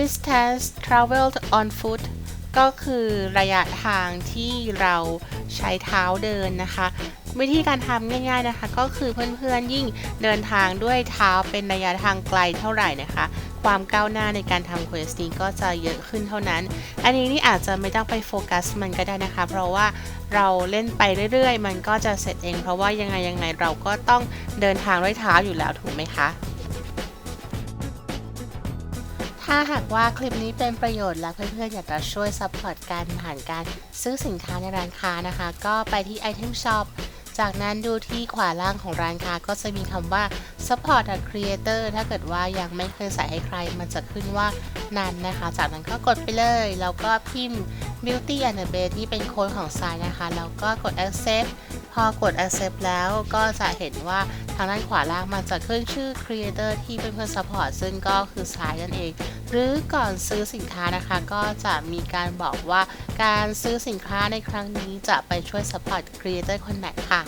distance traveled on foot ก็คือระยะทางที่เราใช้เท้าเดินนะคะ วิธีการทำง่ายๆนะคะ ก็คือเพื่อนๆยิ่งเดินทางด้วยเท้าเป็นระยะทางไกลเท่าไหร่นะคะ ความก้าวหน้าในการทำเควสนี้ก็จะเยอะขึ้นเท่านั้น อันนี้นี่อาจจะไม่ต้องไปโฟกัสมันก็ได้นะคะ เพราะว่าเราเล่นไปเรื่อยๆ มันก็จะเสร็จเอง เพราะว่ายังไงยังไงเราก็ต้องเดินทางด้วยเท้าอยู่แล้วถูกไหมคะ ถ้าหากว่าคลิปนี้เป็นประโยชน์และเพื่อนๆอยากจะช่วยซัพพอร์ตการผ่านการซื้อสินค้าในร้านค้านะคะ ก็ไปที่ Item Shop จากนั้นดูที่ขวาล่างของร้านค้าก็จะมีคำว่า support a creator ถ้าเกิดว่ายังไม่เคยใส่ให้ใคร มันจะขึ้นว่านั้นนะคะ จากนั้นก็กดไปเลย แล้วก็พิมพ์ beauty and the base ที่เป็นโค้ดของซน์นะคะ แล้วก็กด accept พอกด accept แล้วก็จะเห็นว่าทางด้านขวาล่างมันจะขึ้นชื่อ creator ที่เป็นเพื่อน support ซึ่งก็คือซน์นั่นเอง หรือก่อนซื้อสินค้านะคะ ก็จะมีการบอกว่าการซื้อสินค้าในครั้งนี้จะไปช่วย support creator คนไหนค่ะ